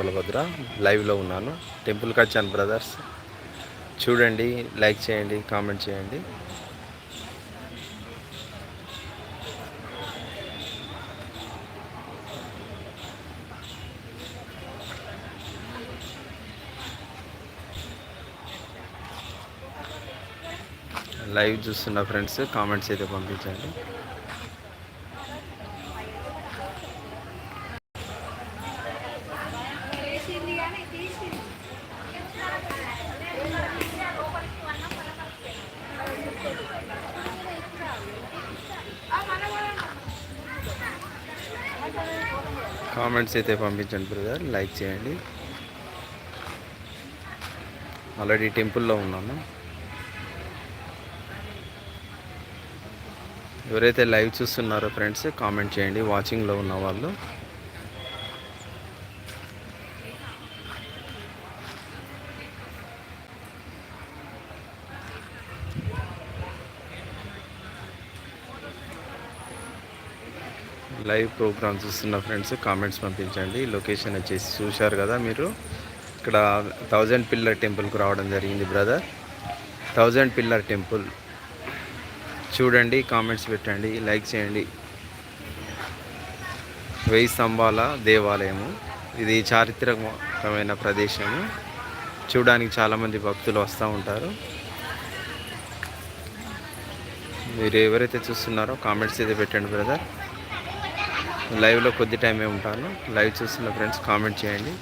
బలభద్ర లైవ్లో ఉన్నాను. టెంపుల్కి వచ్చాను బ్రదర్స్ చూడండి లైక్ చేయండి కామెంట్ చేయండి. లైవ్ చూస్తున్న ఫ్రెండ్స్ కామెంట్స్ అయితే పంపించండి. కామెంట్స్ అయితే పంపించండి బ్రదర్ లైక్ చేయండి. ఆల్రెడీ టెంపుల్లో ఉన్నాను ఎవరైతే లైవ్ చూస్తున్నారో ఫ్రెండ్స్ కామెంట్ చేయండి. వాచింగ్లో ఉన్న వాళ్ళు. లైవ్ ప్రోగ్రామ్ చూస్తున్న ఫ్రెండ్స్ కామెంట్స్ పంపించండి. లొకేషన్ వచ్చేసి చూశారు కదా మీరు. ఇక్కడ థౌజండ్ పిల్లర్ టెంపుల్కి రావడం జరిగింది బ్రదర్. Thousand pillar temple. చూడండి కామెంట్స్ పెట్టండి లైక్ చేయండి. వెయ్యి స్తంభాల దేవాలయము. ఇది చారిత్రకమైన ప్రదేశము. చూడడానికి చాలామంది భక్తులు వస్తూ ఉంటారు. మీరు ఎవరైతే చూస్తున్నారో కామెంట్స్ అయితే పెట్టండి బ్రదర్. లైవ్లో కొద్ది టైమే ఉంటాను. లైవ్ చూస్తున్న ఫ్రెండ్స్ కామెంట్ చేయండి.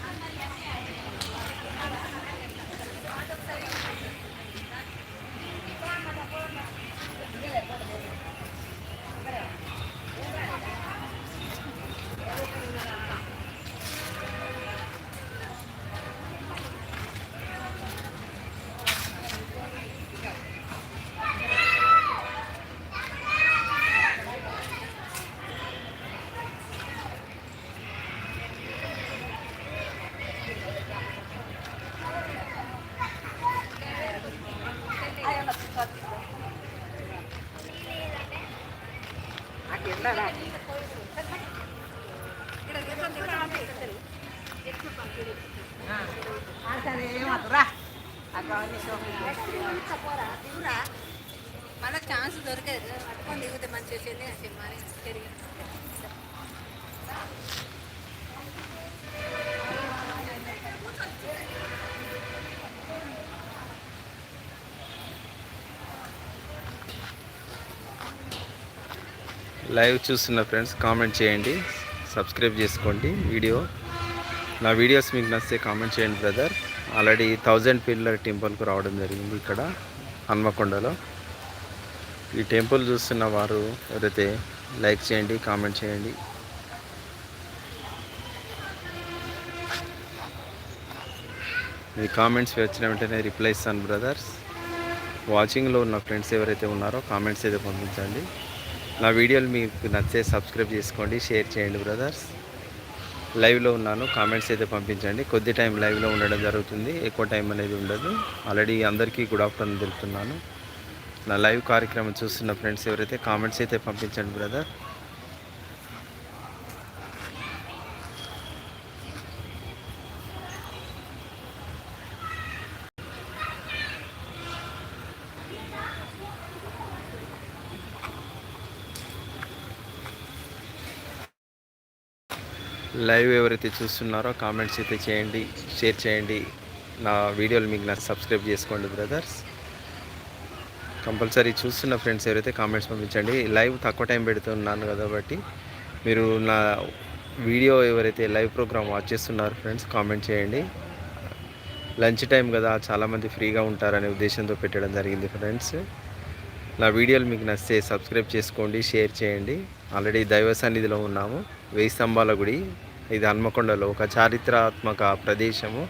లైవ్ చూస్తున్న ఫ్రెండ్స్ కామెంట్ చేయండి. సబ్స్క్రైబ్ చేసుకోండి వీడియో. నా వీడియోస్ మీకు నచ్చితే కామెంట్ చేయండి బ్రదర్ ఆల్రెడీ థౌజండ్ పిల్లర్ టెంపుల్కు రావడం జరిగింది ఇక్కడ హన్మకొండలో. ఈ టెంపుల్ చూస్తున్న వారు ఎవరైతే లైక్ చేయండి కామెంట్ చేయండి. మీ కామెంట్స్ వచ్చిన వెంటనే రిప్లై ఇస్తాను బ్రదర్స్ వాచింగ్లో ఉన్న ఫ్రెండ్స్ ఎవరైతే ఉన్నారో కామెంట్స్ అయితే పంపించండి. నా వీడియోలు మీకు నచ్చే సబ్స్క్రైబ్ చేసుకోండి షేర్ చేయండి బ్రదర్స్. లైవ్లో ఉన్నాను కామెంట్స్ అయితే పంపించండి. కొద్ది టైం లైవ్లో ఉండడం జరుగుతుంది ఎక్కువ టైం అనేది ఉండదు. ఆల్రెడీ అందరికీ గుడ్ ఆఫ్టర్నూన్ తెలుపుతున్నాను. నా లైవ్ కార్యక్రమం చూస్తున్న ఫ్రెండ్స్ ఎవరైతే కామెంట్స్ అయితే పంపించండి బ్రదర్. లైవ్ ఎవరైతే చూస్తున్నారో కామెంట్స్ అయితే చేయండి షేర్ చేయండి. నా వీడియోలు మీకు నాకు సబ్స్క్రైబ్ చేసుకోండి బ్రదర్స్. కంపల్సరీ చూస్తున్న ఫ్రెండ్స్ ఎవరైతే కామెంట్స్ పంపించండి. లైవ్ తక్కువ టైం పెడుతున్నాను కాబట్టి మీరు నా వీడియో ఎవరైతే లైవ్ ప్రోగ్రామ్ వాచ్ చేస్తున్నారు ఫ్రెండ్స్ కామెంట్ చేయండి. లంచ్ టైం కదా చాలామంది ఫ్రీగా ఉంటారనే ఉద్దేశంతో పెట్టడం జరిగింది ఫ్రెండ్స్. నా వీడియోలు మీకు నచ్చితే సబ్స్క్రైబ్ చేసుకోండి షేర్ చేయండి. ఆల్రెడీ దైవ సన్నిధిలో ఉన్నాము. వెయ్యి స్తంభాల గుడి. ఇది హన్మకొండలో ఒక చారిత్రాత్మక ప్రదేశము.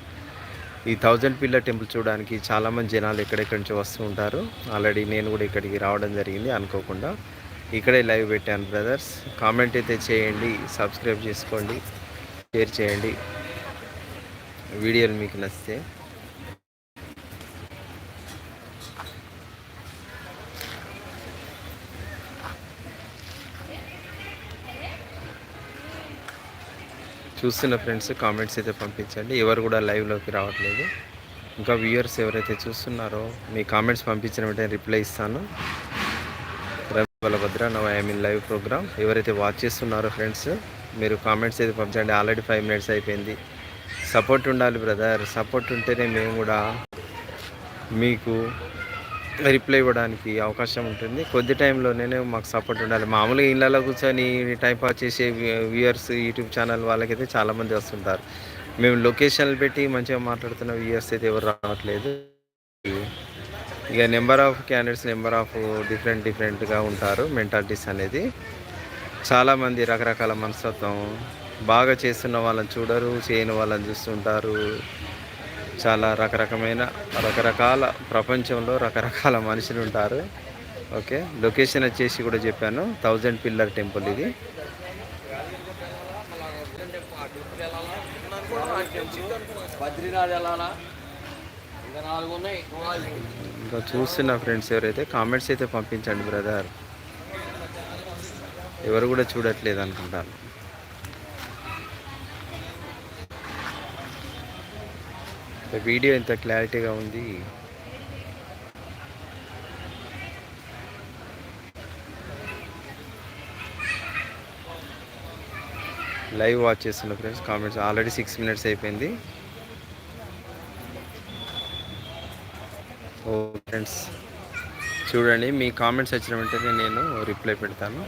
ఈ థౌజండ్ పిల్లర్ టెంపుల్ చూడడానికి చాలామంది జనాలు ఎక్కడెక్కడి నుంచి వస్తూ ఉంటారు. ఆల్రెడీ నేను కూడా ఇక్కడికి రావడం జరిగింది అనుకోకుండా. ఇక్కడే లైవ్ పెట్టాను బ్రదర్స్. కామెంట్ అయితే చేయండి సబ్స్క్రైబ్ చేసుకోండి షేర్ చేయండి. వీడియోలు మీకు నచ్చితే చూస్తున్న ఫ్రెండ్స్ కామెంట్స్ అయితే పంపించండి. ఎవరు కూడా లైవ్లోకి రావట్లేదు. ఇంకా వ్యూయర్స్ ఎవరైతే చూస్తున్నారో మీ కామెంట్స్ పంపించిన వెంటనే రిప్లై ఇస్తాను. Balabhadra now I mean live program ఎవరైతే వాచ్ చేస్తున్నారో ఫ్రెండ్స్ మీరు కామెంట్స్ అయితే పంపించండి. ఆల్రెడీ ఫైవ్ మినిట్స్ అయిపోయింది. సపోర్ట్ ఉండాలి బ్రదర్ సపోర్ట్ ఉంటేనే మేము కూడా మీకు రిప్లై ఇవ్వడానికి అవకాశం ఉంటుంది. కొద్ది టైంలోనే మాకు సపోర్ట్ ఉండాలి. మామూలుగా ఇళ్ళలో కూర్చొని టైం పాస్ చేసే వ్యూయర్స్ యూట్యూబ్ ఛానల్ వాళ్ళకైతే చాలామంది వస్తుంటారు. మేము లొకేషన్లు పెట్టి మంచిగా మాట్లాడుతున్న వ్యూయర్స్ అయితే ఎవరు రావట్లేదు. ఇక number of candidates number of different డిఫరెంట్గా ఉంటారు మెంటాలిటీస్ అనేది. చాలామంది రకరకాల మనస్తత్వం బాగా చేస్తున్న వాళ్ళని చూడరు చేయని వాళ్ళని చూస్తుంటారు. చాలా రకరకమైన రకరకాల ప్రపంచంలో రకరకాల మనుషులు ఉంటారు. ఓకే లొకేషన్ వచ్చేసి కూడా చెప్పాను థౌజండ్ పిల్లర్ టెంపుల్ ఇది. ఇంకా ఇంకా చూస్తున్న ఫ్రెండ్స్ ఎవరైతే కామెంట్స్ అయితే పంపించండి బ్రదర్. ఎవరు కూడా చూడట్లేదు అనుకుంటాను. వీడియో ఎంత క్లారిటీగా ఉంది. లైవ్ వాచ్ చేస్తున్నా friends comments already six minutes అయిపోయింది. ఓ ఫ్రెండ్స్ చూడండి మీ కామెంట్స్ వచ్చిన వెంటనే నేను రిప్లై పెడతాను.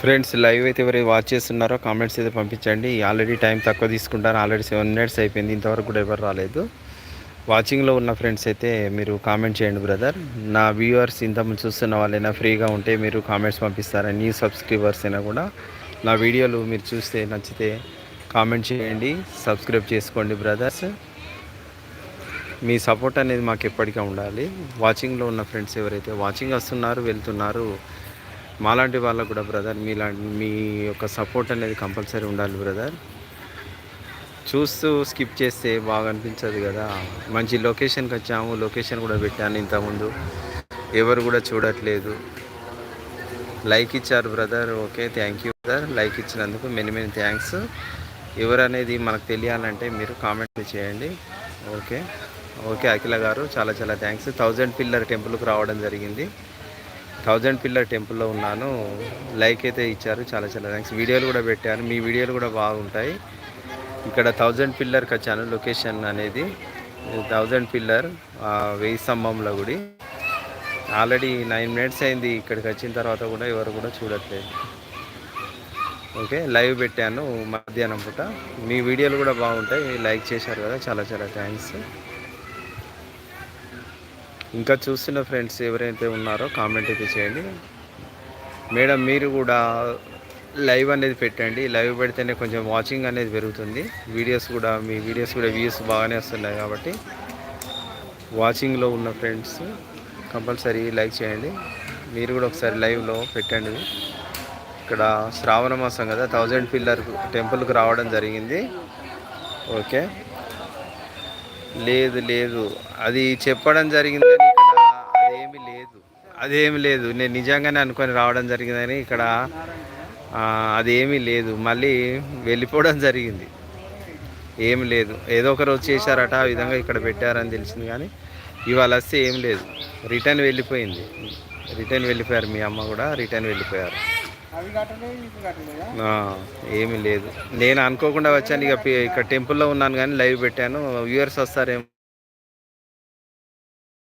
ఫ్రెండ్స్ లైవ్ అయితే ఎవరైతే వాచ్ చేస్తున్నారో కామెంట్స్ అయితే పంపించండి. ఆల్రెడీ టైం తక్కువ తీసుకుంటారు. ఆల్రెడీ సెవెన్ మినిట్స్ అయిపోయింది. ఇంతవరకు కూడా ఎవరు రాలేదు. వాచింగ్లో ఉన్న ఫ్రెండ్స్ అయితే మీరు కామెంట్ చేయండి బ్రదర్ నా వ్యూవర్స్ ఇంతకుముందు చూస్తున్న వాళ్ళైనా ఫ్రీగా ఉంటే మీరు కామెంట్స్ పంపిస్తారా? న్యూ సబ్స్క్రైబర్స్ అయినా కూడా. నా వీడియోలు మీరు చూస్తే నచ్చితే కామెంట్ చేయండి. సబ్స్క్రైబ్ చేసుకోండి బ్రదర్స్ మీ సపోర్ట్ అనేది మాకు ఎప్పటికీ ఉండాలి. వాచింగ్లో ఉన్న ఫ్రెండ్స్ ఎవరైతే వాచింగ్ వస్తున్నారు వెళ్తున్నారు మాలాంటి వాళ్ళకు కూడా బ్రదర్ మీలాంటి మీ యొక్క సపోర్ట్ అనేది కంపల్సరీ ఉండాలి బ్రదర్. చూస్తూ స్కిప్ చేస్తే బాగా అనిపించదు కదా. మంచి లొకేషన్కి వచ్చాము లొకేషన్ కూడా పెట్టాను ఇంతకుముందు. ఎవరు కూడా చూడట్లేదు. లైక్ ఇచ్చారు brother okay thank you brother. Like ఇచ్చినందుకు మెనీ మెనీ థ్యాంక్స్. ఎవరు అనేది మనకు తెలియాలంటే మీరు కామెంట్ చేయండి. ఓకే. ఓకే అఖిల గారు చాలా చాలా థ్యాంక్స్ థౌజండ్ పిల్లర్ టెంపుల్కి రావడం జరిగింది. థౌజండ్ పిల్లర్ టెంపుల్లో ఉన్నాను. లైక్ అయితే ఇచ్చారు చాలా చాలా థ్యాంక్స్ వీడియోలు కూడా పెట్టాను మీ వీడియోలు కూడా బాగుంటాయి. ఇక్కడ థౌజండ్ పిల్లర్కి వచ్చాను లొకేషన్ అనేది థౌజండ్ పిల్లర్ వెయ్యి స్తంభంలో గుడి. ఆల్రెడీ నైన్ మినిట్స్ అయింది ఇక్కడికి వచ్చిన తర్వాత కూడా ఎవరు కూడా చూడట్లేదు. ఓకే లైవ్ పెట్టాను మధ్యాహ్నం పూట. మీ వీడియోలు కూడా బాగుంటాయి లైక్ చేశారు కదా చాలా చాలా థ్యాంక్స్ ఇంకా చూస్తున్న ఫ్రెండ్స్ ఎవరైతే ఉన్నారో కామెంట్ అయితే చేయండి. మేడం మీరు కూడా లైవ్ అనేది పెట్టండి. లైవ్ పెడితేనే కొంచెం వాచింగ్ అనేది పెరుగుతుంది. వీడియోస్ కూడా మీ వీడియోస్ కూడా వ్యూస్ బాగానే వస్తున్నాయి కాబట్టి వాచింగ్లో ఉన్న ఫ్రెండ్స్ కంపల్సరీ లైక్ చేయండి. మీరు కూడా ఒకసారి లైవ్లో పెట్టండి. ఇక్కడ శ్రావణ మాసం కదా థౌజండ్ పిల్లర్ టెంపుల్కి రావడం జరిగింది. ఓకే లేదు లేదు. అది చెప్పడం జరిగింది ఇక్కడ అదేమి లేదు. అదేమి లేదు. నేను నిజంగానే అనుకొని రావడం జరిగిందని ఇక్కడ ఆ, అదేమీ లేదు. మళ్ళీ వెళ్ళిపోవడం జరిగింది. ఏమి లేదు. ఏదో ఒక రోజు చేశారట ఆ విధంగా ఇక్కడ పెట్టారని తెలిసింది కానీ ఇవాళ వస్తే ఏం లేదు. రిటర్న్ వెళ్ళిపోయింది. రిటర్న్ వెళ్ళిపోయారు మీ అమ్మ కూడా రిటర్న్ వెళ్ళిపోయారు. ఏమీ లేదు. నేను అనుకోకుండా వచ్చాను ఇక ఇక్కడ టెంపుల్లో ఉన్నాను కానీ లైవ్ పెట్టాను. వ్యూవర్స్ వస్తారేమో.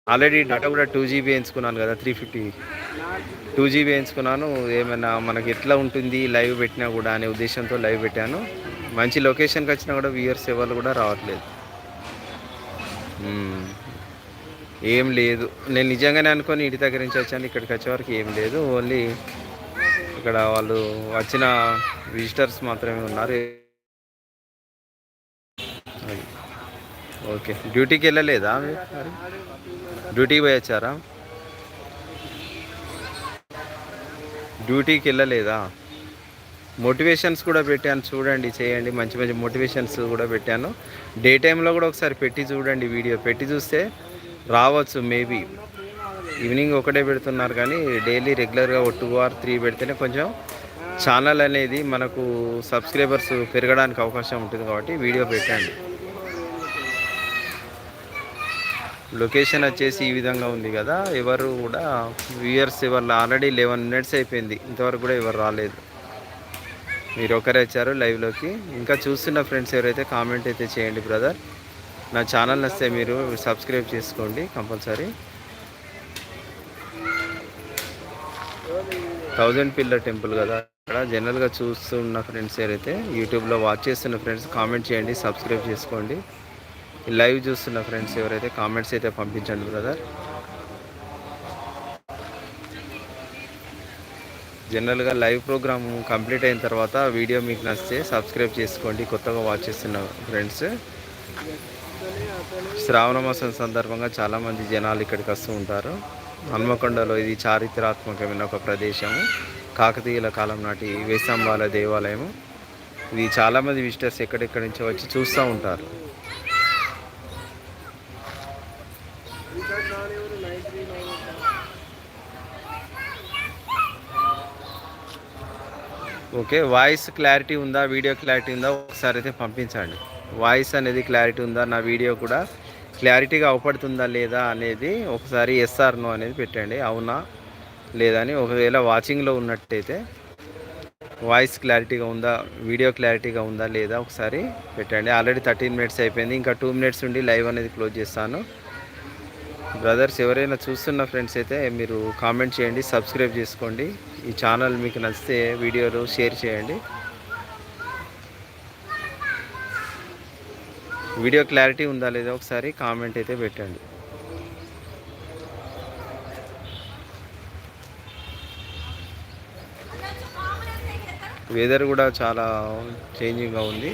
ఆల్రెడీ డేటా కూడా టూ జీబీ వేయించుకున్నాను కదా త్రీ ఫిఫ్టీ. టూ జీబీ వేయించుకున్నాను ఏమైనా మనకి ఎట్లా ఉంటుంది లైవ్ పెట్టినా కూడా అనే ఉద్దేశంతో లైవ్ పెట్టాను. మంచి లొకేషన్కి వచ్చినా కూడా వ్యూయర్స్ ఎవరు కూడా రావట్లేదు. ఏం లేదు. నేను నిజంగానే అనుకొని ఇంటి దగ్గర నుంచి వచ్చాను ఇక్కడికి వచ్చేవరకు ఏం లేదు. ఓన్లీ ఇక్కడ వాళ్ళు వచ్చిన విజిటర్స్ మాత్రమే ఉన్నారు. ఓకే. డ్యూటీకి వెళ్ళలేదా డ్యూటీకి పోయి వచ్చారా? డ్యూటీకి వెళ్ళలేదా? మోటివేషన్స్ కూడా పెట్టాను. చూడండి చేయండి. మంచి మంచి మోటివేషన్స్ కూడా పెట్టాను. డే టైంలో కూడా ఒకసారి పెట్టి చూడండి వీడియో. పెట్టి చూస్తే రావచ్చు మేబీ ఈవినింగ్ ఒకటే పెడుతున్నారు కానీ డైలీ రెగ్యులర్గా ఒక టూ ఆర్ త్రీ పెడితేనే కొంచెం ఛానల్ అనేది మనకు సబ్స్క్రైబర్స్ పెరగడానికి అవకాశం ఉంటుంది కాబట్టి వీడియో పెట్టండి. లొకేషన్ వచ్చేసి ఈ విధంగా ఉంది కదా. ఎవరు కూడా వ్యూయర్స్ ఎవరు ఆల్రెడీ లెవెన్ మినిట్స్ అయిపోయింది. ఇంతవరకు కూడా ఎవరు రాలేదు. మీరు ఒకరే వచ్చారు లైవ్లోకి. ఇంకా చూస్తున్న ఫ్రెండ్స్ ఎవరైతే కామెంట్ అయితే చేయండి బ్రదర్. నా ఛానల్ వస్తే మీరు సబ్స్క్రైబ్ చేసుకోండి కంపల్సరీ. థౌజండ్ పిల్లర్ టెంపుల్ కదా. అక్కడ జనరల్గా చూస్తున్న ఫ్రెండ్స్ ఏదైతే యూట్యూబ్లో వాచ్ చేస్తున్న ఫ్రెండ్స్ కామెంట్ చేయండి సబ్స్క్రైబ్ చేసుకోండి. లైవ్ చూస్తున్న ఫ్రెండ్స్ ఎవరైతే కామెంట్స్ అయితే పంపించండి బ్రదర్ జనరల్గా లైవ్ ప్రోగ్రామ్ కంప్లీట్ అయిన తర్వాత వీడియో మీకు నచ్చితే సబ్స్క్రైబ్ చేసుకోండి కొత్తగా వాచ్ చేస్తున్న ఫ్రెండ్స్ శ్రావణ మాసం సందర్భంగా చాలామంది జనాలు ఇక్కడికి వస్తూ ఉంటారు. హన్మకొండలో ఇది చారిత్రాత్మకమైన ఒక ప్రదేశము. కాకతీయుల కాలం నాటి వేసంబాల దేవాలయము. ఇది చాలామంది విజిటర్స్ ఎక్కడెక్కడి నుంచో వచ్చి చూస్తూ ఉంటారు. ఓకే వాయిస్ క్లారిటీ ఉందా? వీడియో క్లారిటీ ఉందా? ఒకసారి అయితే పంపించండి. వాయిస్ అనేది క్లారిటీ ఉందా? నా వీడియో కూడా క్లారిటీగా అవపడుతుందా లేదా అనేది ఒకసారి ఎస్ఆర్ నో అనేది పెట్టండి. అవునా లేదా అని ఒకవేళ వాచింగ్లో ఉన్నట్టయితే వాయిస్ క్లారిటీగా ఉందా వీడియో క్లారిటీగా ఉందా లేదా ఒకసారి పెట్టండి. ఆల్రెడీ థర్టీన్ మినిట్స్ అయిపోయింది. ఇంకా టూ మినిట్స్ ఉండి లైవ్ అనేది క్లోజ్ చేస్తాను. బ్రదర్స్ ఎవరైనా చూస్తున్న ఫ్రెండ్స్ అయితే మీరు కామెంట్ చేయండి సబ్స్క్రైబ్ చేసుకోండి. ఈ ఛానల్ మీకు నచ్చితే వీడియోలు షేర్ చేయండి. వీడియో క్లారిటీ ఉందా లేదా ఒకసారి కామెంట్ అయితే పెట్టండి. వెదర్ కూడా చాలా చేంజింగ్గా ఉంది.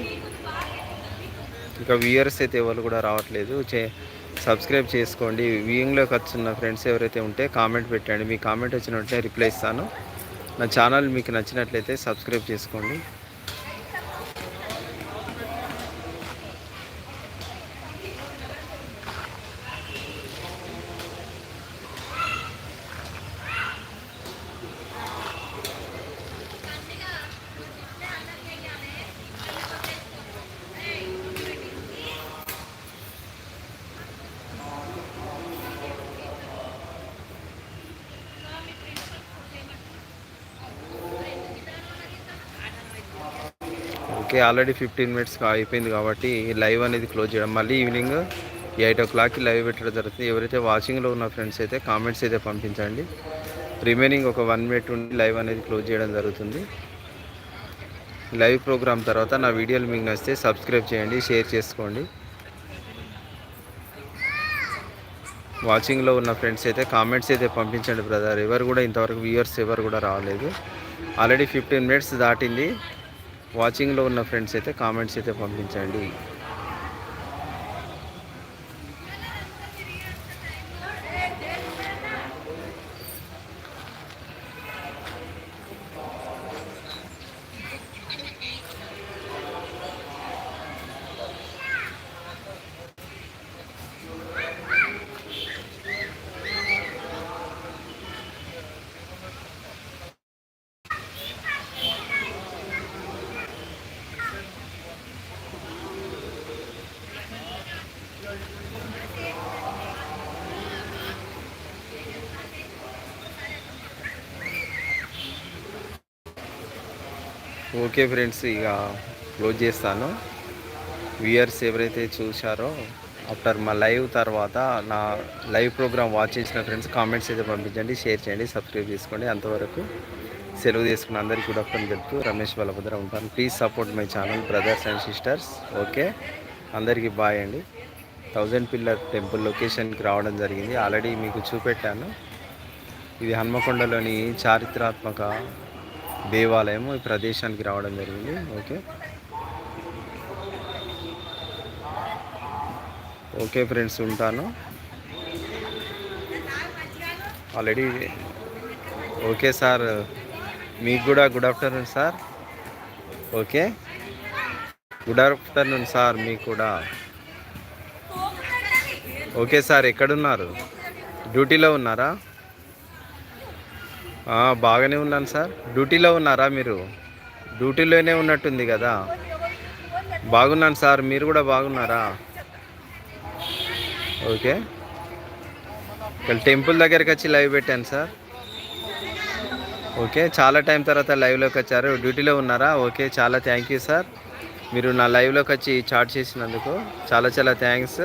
ఇంకా వ్యూయర్స్ అయితే ఎవరు కూడా రావట్లేదు. చే సబ్స్క్రైబ్ చేసుకోండి. వ్యూయింగ్లోకి వచ్చిన ఫ్రెండ్స్ ఎవరైతే ఉంటే కామెంట్ పెట్టండి. మీ కామెంట్ వచ్చిన వెంటనే రిప్లై ఇస్తాను. నా ఛానల్ మీకు నచ్చినట్లయితే సబ్స్క్రైబ్ చేసుకోండి. ఓకే ఆల్రెడీ ఫిఫ్టీన్ మినిట్స్ అయిపోయింది కాబట్టి లైవ్ అనేది క్లోజ్ చేయడం. మళ్ళీ ఈవినింగ్ ఎయిట్ ఓ క్లాక్కి లైవ్ పెట్టడం జరుగుతుంది. ఎవరైతే వాచింగ్లో ఉన్న ఫ్రెండ్స్ అయితే కామెంట్స్ అయితే పంపించండి. రిమైనింగ్ ఒక వన్ మినిట్ ఉండి లైవ్ అనేది క్లోజ్ చేయడం జరుగుతుంది. లైవ్ ప్రోగ్రామ్ తర్వాత నా వీడియోలు మీకు నచ్చితే సబ్స్క్రైబ్ చేయండి షేర్ చేసుకోండి. వాచింగ్లో ఉన్న ఫ్రెండ్స్ అయితే కామెంట్స్ అయితే పంపించండి బ్రదర్ ఎవరు కూడా ఇంతవరకు వ్యూవర్స్ ఎవరు కూడా రాలేదు. ఆల్రెడీ ఫిఫ్టీన్ మినిట్స్ దాటింది. వాచింగ్లో ఉన్న ఫ్రెండ్స్ అయితే కామెంట్స్ అయితే పంపించండి. ఓకే ఫ్రెండ్స్ ఇక క్లోజ్ చేస్తాను. వ్యూయర్స్ ఎవరైతే చూశారో ఆఫ్టర్ మా లైవ్ తర్వాత నా లైవ్ ప్రోగ్రామ్ వాచ్ చేసిన ఫ్రెండ్స్ కామెంట్స్ అయితే పంపించండి షేర్ చేయండి సబ్స్క్రైబ్ చేసుకోండి. అంతవరకు సెలవు తీసుకున్న అందరికీ గుడ్ ఆఫ్టర్నూన్ చెప్తూ రమేష్ బలభద్ర ఉంటాను. Please support my channel brothers and sisters okay అందరికీ బాయ్ అండి. థౌజండ్ పిల్లర్ టెంపుల్ లొకేషన్కి రావడం జరిగింది. ఆల్రెడీ మీకు చూపెట్టాను. ఇది హన్మకొండలోని చారిత్రాత్మక దేవాలయము. ఈ ప్రదేశానికి రావడం జరిగింది. ఓకే. ఓకే ఫ్రెండ్స్ ఉంటాను. Already okay sir. మీకు కూడా good afternoon sir. Okay. Good afternoon sir మీకు కూడా. ఓకే సార్ ఎక్కడున్నారు? డ్యూటీలో ఉన్నారా? బాగానే ఉన్నాను సార్. డ్యూటీలో ఉన్నారా మీరు? డ్యూటీలోనే ఉన్నట్టుంది కదా. బాగున్నాను సార్ మీరు కూడా బాగున్నారా? ఓకే. ఇక్కడ టెంపుల్ దగ్గరికి వచ్చి లైవ్ పెట్టాను సార్. ఓకే చాలా టైం తర్వాత లైవ్లోకి వచ్చారు. డ్యూటీలో ఉన్నారా? ఓకే చాలా థ్యాంక్ యూ సార్. మీరు నా లైవ్లోకి వచ్చి చాట్ చేసినందుకు చాలా చాలా థ్యాంక్స్.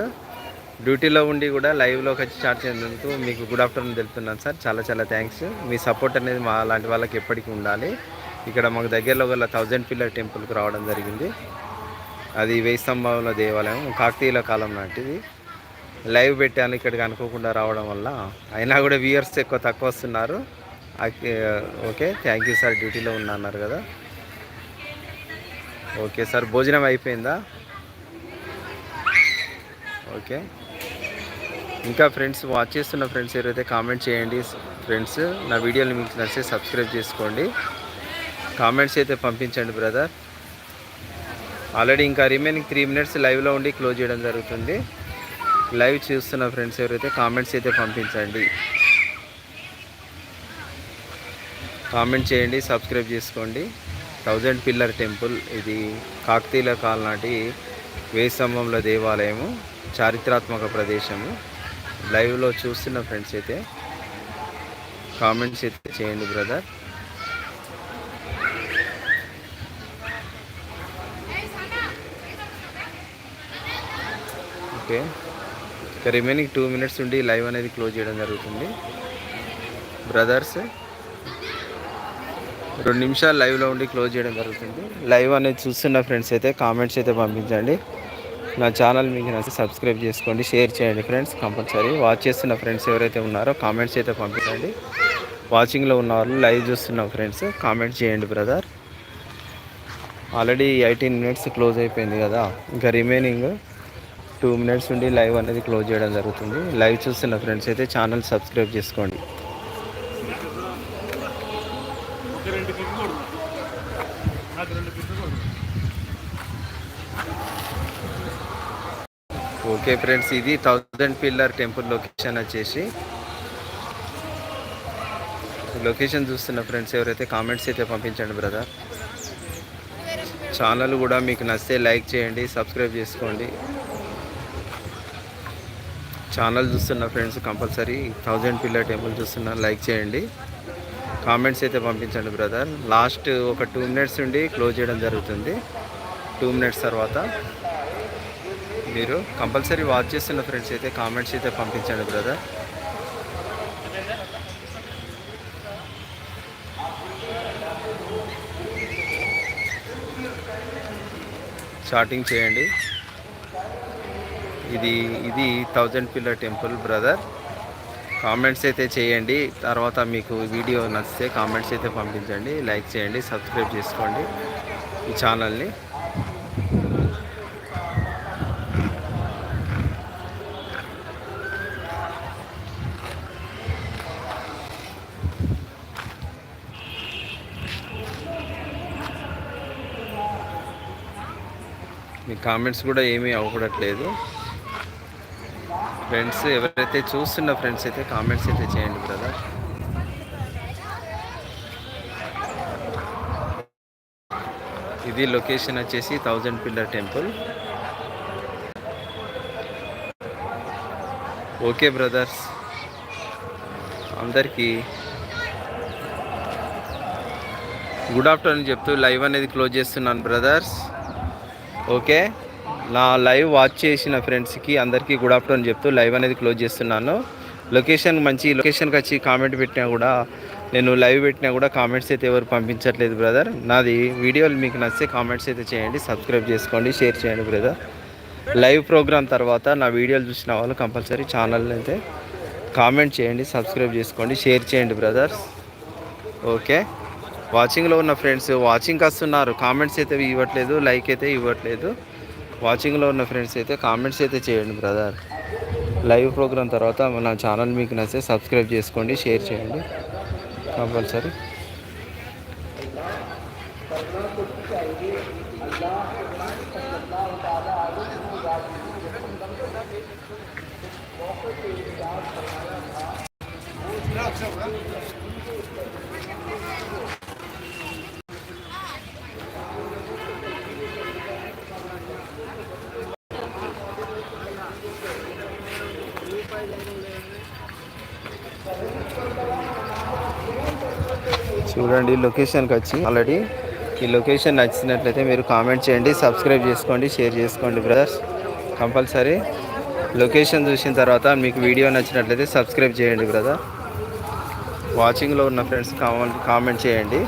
డ్యూటీలో ఉండి కూడా లైవ్లోకి వచ్చి చాట్ చేసినందుకు మీకు గుడ్ ఆఫ్టర్నూన్ తెలుపుతున్నాను సార్. చాలా చాలా థ్యాంక్స్ మీ సపోర్ట్ అనేది మా లాంటి వాళ్ళకి ఎప్పటికీ ఉండాలి. ఇక్కడ మాకు దగ్గరలో గల థౌజండ్ పిల్లర్ టెంపుల్కి రావడం జరిగింది. అది వెయ్యి స్తంభంలో దేవాలయం కాకతీయుల కాలం నాటిది. లైవ్ పెట్టాను ఇక్కడికి అనుకోకుండా రావడం వల్ల. అయినా కూడా వ్యూయర్స్ ఎక్కువ తక్కువ వస్తున్నారు. ఓకే థ్యాంక్ యూ సార్ డ్యూటీలో ఉన్నా అన్నారు కదా. ఓకే సార్ భోజనం అయిపోయిందా? ఓకే. ఇంకా ఫ్రెండ్స్ వాచ్ చేస్తున్న ఫ్రెండ్స్ ఎవరైతే కామెంట్ చేయండి ఫ్రెండ్స్ నా వీడియోని మీకు నచ్చితే సబ్స్క్రైబ్ చేసుకోండి. కామెంట్స్ అయితే పంపించండి బ్రదర్ ఆల్రెడీ ఇంకా రిమైనింగ్ త్రీ మినిట్స్ లైవ్లో ఉండి క్లోజ్ చేయడం జరుగుతుంది. లైవ్ చూస్తున్న ఫ్రెండ్స్ ఎవరైతే కామెంట్స్ అయితే పంపించండి. కామెంట్ చేయండి సబ్స్క్రైబ్ చేసుకోండి. థౌజండ్ పిల్లర్ టెంపుల్ ఇది కాకతీయుల కాలనాటి వేయి స్తంభంలో దేవాలయము చారిత్రాత్మక ప్రదేశము. లైవ్లో చూస్తున్న ఫ్రెండ్స్ అయితే కామెంట్స్ అయితే చేయండి బ్రదర్. ఓకే. ఇక రిమైనింగ్ టూ మినిట్స్ ఉండి లైవ్ అనేది క్లోజ్ చేయడం జరుగుతుంది. బ్రదర్స్ రెండు నిమిషాలు లైవ్లో ఉండి క్లోజ్ చేయడం జరుగుతుంది. లైవ్ అనేది చూస్తున్న ఫ్రెండ్స్ అయితే కామెంట్స్ అయితే పంపించండి. నా ఛానల్ మీకు నచ్చి సబ్స్క్రైబ్ చేసుకోండి షేర్ చేయండి ఫ్రెండ్స్. కంపల్సరీ వాచ్ చేస్తున్న ఫ్రెండ్స్ ఎవరైతే ఉన్నారో కామెంట్స్ అయితే పంపించండి. వాచింగ్లో ఉన్న వాళ్ళు లైవ్ చూస్తున్న ఫ్రెండ్స్ కామెంట్ చేయండి brother. Already eighteen minutes close అయిపోయింది కదా ఇంకా రిమైనింగ్ టూ మినిట్స్ ఉండి లైవ్ అనేది క్లోజ్ చేయడం జరుగుతుంది. లైవ్ చూస్తున్న ఫ్రెండ్స్ అయితే ఛానల్ సబ్స్క్రైబ్ చేసుకోండి. ఓకే ఫ్రెండ్స్ ఇది థౌజండ్ పిల్లర్ టెంపుల్ లొకేషన్ వచ్చేసి. లొకేషన్ చూస్తున్న ఫ్రెండ్స్ ఎవరైతే కామెంట్స్ అయితే పంపించండి బ్రదర్. ఛానల్ కూడా మీకు నచ్చితే లైక్ చేయండి సబ్స్క్రైబ్ చేసుకోండి. ఛానల్ చూస్తున్న friends compulsory thousand pillar temple చూస్తున్న లైక్ చేయండి. కామెంట్స్ అయితే పంపించండి బ్రదర్. లాస్ట్ ఒక టూ మినిట్స్ ఉండి క్లోజ్ చేయడం జరుగుతుంది. టూ మినిట్స్ తర్వాత మీరు కంపల్సరీ వాచ్ చేస్తున్న ఫ్రెండ్స్ అయితే కామెంట్స్ అయితే పంపించండి బ్రదర్ చాటింగ్ చేయండి. ఇది ఇది thousand pillar temple brother comments అయితే చేయండి. తర్వాత మీకు వీడియో నచ్చితే కామెంట్స్ అయితే పంపించండి. లైక్ చేయండి సబ్స్క్రైబ్ చేసుకోండి ఈ ఛానల్ని కామెంట్స్ కూడా ఏమీ అవ్వకూడట్లేదు. ఫ్రెండ్స్ ఎవరైతే చూస్తున్న ఫ్రెండ్స్ అయితే కామెంట్స్ అయితే చేయండి బ్రదర్ ఇది లొకేషన్ వచ్చేసి thousand pillar temple okay brothers అందరికీ గుడ్ ఆఫ్టర్నూన్ చెప్తూ లైవ్ అనేది క్లోజ్ చేస్తున్నాను బ్రదర్స్ ఓకే. నా లైవ్ వాచ్ చేసిన ఫ్రెండ్స్కి అందరికీ గుడ్ ఆఫ్టర్నూన్ చెప్తూ లైవ్ అనేది క్లోజ్ చేస్తున్నాను. లొకేషన్ మంచి లొకేషన్కి వచ్చి కామెంట్ పెట్టినా కూడా నేను లైవ్ పెట్టినా కూడా కామెంట్స్ అయితే ఎవరు పంపించట్లేదు బ్రదర్. నాది వీడియోలు మీకు నచ్చితే కామెంట్స్ అయితే చేయండి సబ్స్క్రైబ్ చేసుకోండి షేర్ చేయండి బ్రదర్. లైవ్ ప్రోగ్రామ్ తర్వాత నా వీడియోలు చూసిన వాళ్ళు కంపల్సరీ ఛానల్ అయితే కామెంట్ చేయండి సబ్స్క్రైబ్ చేసుకోండి షేర్ చేయండి బ్రదర్స్. ఓకే. వాచింగ్లో ఉన్న ఫ్రెండ్స్ వాచింగ్కి వస్తున్నారు కామెంట్స్ అయితే ఇవ్వట్లేదు లైక్ అయితే ఇవ్వట్లేదు. వాచింగ్లో ఉన్న ఫ్రెండ్స్ అయితే కామెంట్స్ అయితే చేయండి బ్రదర్. లైవ్ ప్రోగ్రామ్ తర్వాత మన ఛానల్ మీకు నచ్చితే సబ్స్క్రైబ్ చేసుకోండి షేర్ చేయండి. కంపల్సరీ. చూడండి లొకేషన్కి వచ్చి ఆల్రెడీ ఈ లొకేషన్ నచ్చినట్లయితే మీరు కామెంట్ చేయండి సబ్స్క్రైబ్ చేసుకోండి షేర్ చేసుకోండి బ్రదర్స్. కంపల్సరీ లొకేషన్ చూసిన తర్వాత మీకు వీడియో నచ్చినట్లయితే సబ్స్క్రైబ్ చేయండి బ్రదర్. వాచింగ్లో ఉన్న ఫ్రెండ్స్ కామెంట్ కామెంట్ చేయండి.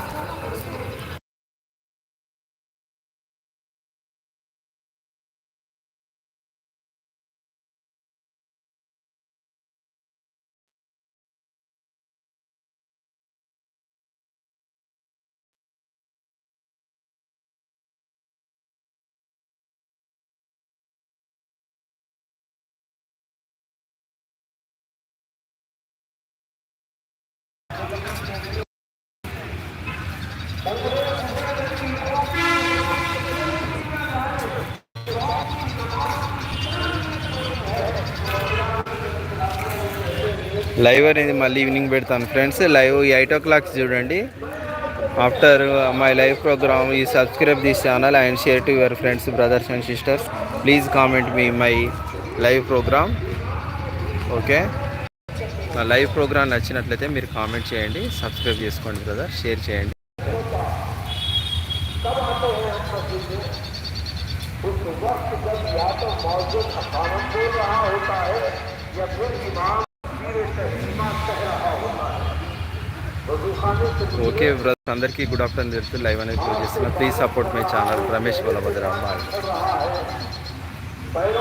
లైవ్ అనేది మళ్ళీ ఈవినింగ్ పెడతాను. Friends live eight o'clock చూడండి. ఆఫ్టర్ మై లైవ్ ప్రోగ్రామ్ ఈ subscribe this channel and share to your friends brothers and sisters. Please comment me my live programme. Okay? నా live programme నచ్చినట్లయితే మీరు comment చేయండి subscribe చేసుకోండి brother share చేయండి. Okay brothers అందరికీ good afternoon చెప్తూ live అనేది క్లోజ్ చేస్తున్నా. Please support my channel Ramesh Balabhadra